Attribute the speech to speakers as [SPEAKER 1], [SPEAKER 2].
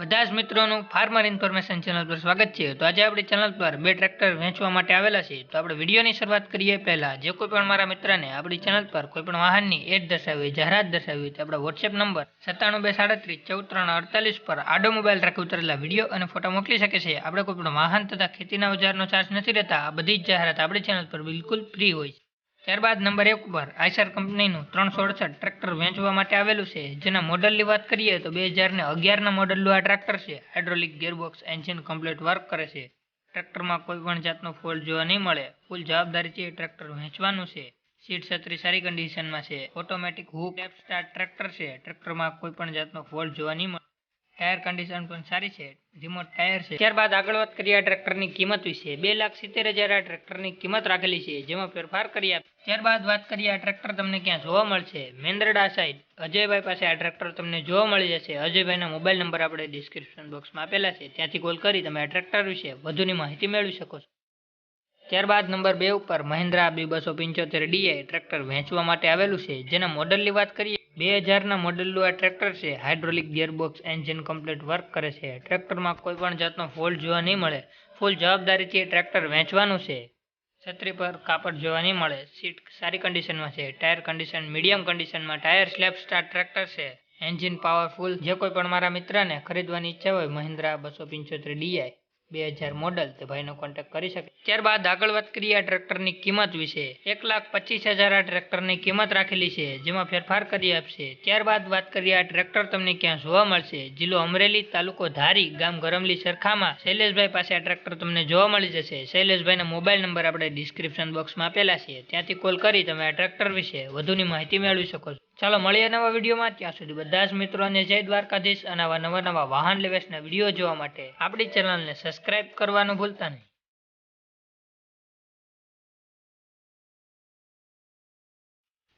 [SPEAKER 1] બધા જ મિત્રોનું ફાર્મર ઇન્ફોર્મેશન ચેનલ પર સ્વાગત છે. તો આજે આપણી ચેનલ પર બે ટ્રેક્ટર વેચવા માટે આવેલા છે. તો આપણે વિડીયોની શરૂઆત કરીએ પહેલાં. જે કોઈ પણ મારા મિત્રને આપણી ચેનલ પર કોઈ પણ વાહનની એડ દર્શાવી જાહેરાત દર્શાવી તો આપણા વોટ્સએપ નંબર સત્તાણું બે સાડત્રીસ ચૌદ ત્રણ અડતાલીસ પર આડો મોબાઈલ રાખી ઉતરેલા વીડિયો અને ફોટા મોકલી શકે છે. આપણે કોઈ પણ વાહન તથા ખેતીના ઓજારનો ચાર્જ નથી રહેતા. આ બધી જ જાહેરાત આપણી ચેનલ પર બિલકુલ ફ્રી હોય છે. ત્યારબાદ નંબર એક ઉપર આઈસર કંપનીનું ત્રણસો અડસઠ ટ્રેક્ટર વેચવા માટે આવેલું છે. જેના મોડલની વાત કરીએ તો બે હજારને અગિયારના મોડલનું આ ટ્રેક્ટર છે. Hydraulic gearbox engine complete work કરે છે. ટ્રેક્ટરમાં કોઈ પણ જાતનો ફોલ્ટ જોવા નહીં મળે. ફૂલ જવાબદારી એ ટ્રેક્ટર વેચવાનું છે. સીટ છત્રી સારી કન્ડિશનમાં છે. ઓટોમેટિક હુક સ્ટાર્ટ ટ્રેક્ટર છે. ટ્રેક્ટરમાં કોઈ પણ જાતનો ફોલ્ટ જોવા નહીં મળે. ટાયર કન્ડિશન પણ સારી છે રિમોટ ટાયર છે. ત્યારબાદ આગળ વાત કરીએ આ ટ્રેક્ટરની કિંમત વિશે. બે લાખ સિત્તેર હજાર આ ટ્રેક્ટરની કિંમત રાખેલી છે, જેમાં ફેરફાર કરી આપે. ત્યારબાદ વાત કરીએ આ ટ્રેક્ટર તમને ક્યાં જોવા મળશે. મેંદરડા સાઈડ અજયભાઈ પાસે આ ટ્રેક્ટર તમને જોવા મળી જશે. અજયભાઈના મોબાઈલ નંબર આપણે ડિસ્ક્રિપ્શન બોક્સમાં આપેલા છે. ત્યાંથી કોલ કરી તમે આ ટ્રેક્ટર વિશે વધુની માહિતી મેળવી શકો છો. ત્યારબાદ નંબર બે ઉપર મહિન્દ્રા બી બસો પંચોતેર ડીએ ટ્રેક્ટર વેચવા માટે આવેલું છે. જેના મોડલની વાત કરીએ બે હજારના મોડલનું આ ટ્રેક્ટર છે. Hydraulic gearbox engine complete work કરે છે. ટ્રેક્ટરમાં કોઈ પણ જાતનો ફોલ્ટ જોવા નહીં મળે. ફૂલ જવાબદારીથી ટ્રેક્ટર વેચવાનું છે. છત્રી પર કાપડ જોવા નહીં મળે. સીટ સારી કન્ડિશનમાં છે. ટાયર કન્ડિશન મીડિયમ કન્ડિશનમાં ટાયર સ્લેબ સ્ટાર ટ્રેક્ટર છે. એન્જિન પાવરફુલ જે કોઈ પણ મારા મિત્રને ખરીદવાની ઈચ્છા હોય, મહિન્દ્રા બસો પંચોતેર ડીઆઈ બે હજાર મોડલ તે ભાઈનો કોન્ટેક્ટ કરી શકે. ત્યારબાદ આગળ વાત કરીએ આ ટ્રેક્ટરની કિંમત વિશે. એક લાખ પચીસ હજાર આ ટ્રેક્ટરની કિંમત રાખેલી છે, જેમાં ફેરફાર કરી આપશે. ત્યારબાદ વાત કરીએ આ ટ્રેક્ટર તમને ક્યાં જોવા મળશે. જિલ્લો અમરેલી, તાલુકો ધારી, ગામ ગરમલી, સરખામાં. શૈલેષભાઈ પાસે આ ટ્રેક્ટર તમને જોવા મળી જશે. શૈલેષભાઈના મોબાઈલ નંબર આપણે ડિસ્ક્રિપ્શન બોક્સમાં આપેલા છે. ત્યાંથી કોલ કરી તમે આ ટ્રેક્ટર વિશે વધુની માહિતી મેળવી શકો છો. ચાલો મળીએ નવા વિડીયોમાં. ત્યાં સુધી બધા જ મિત્રોને જય દ્વારકાધીશ અને આવા નવા નવા વાહન લેવેશના વીડિયો જોવા માટે આપણી ચેનલને સબસ્ક્રાઇબ કરવાનું ભૂલતા નહીં.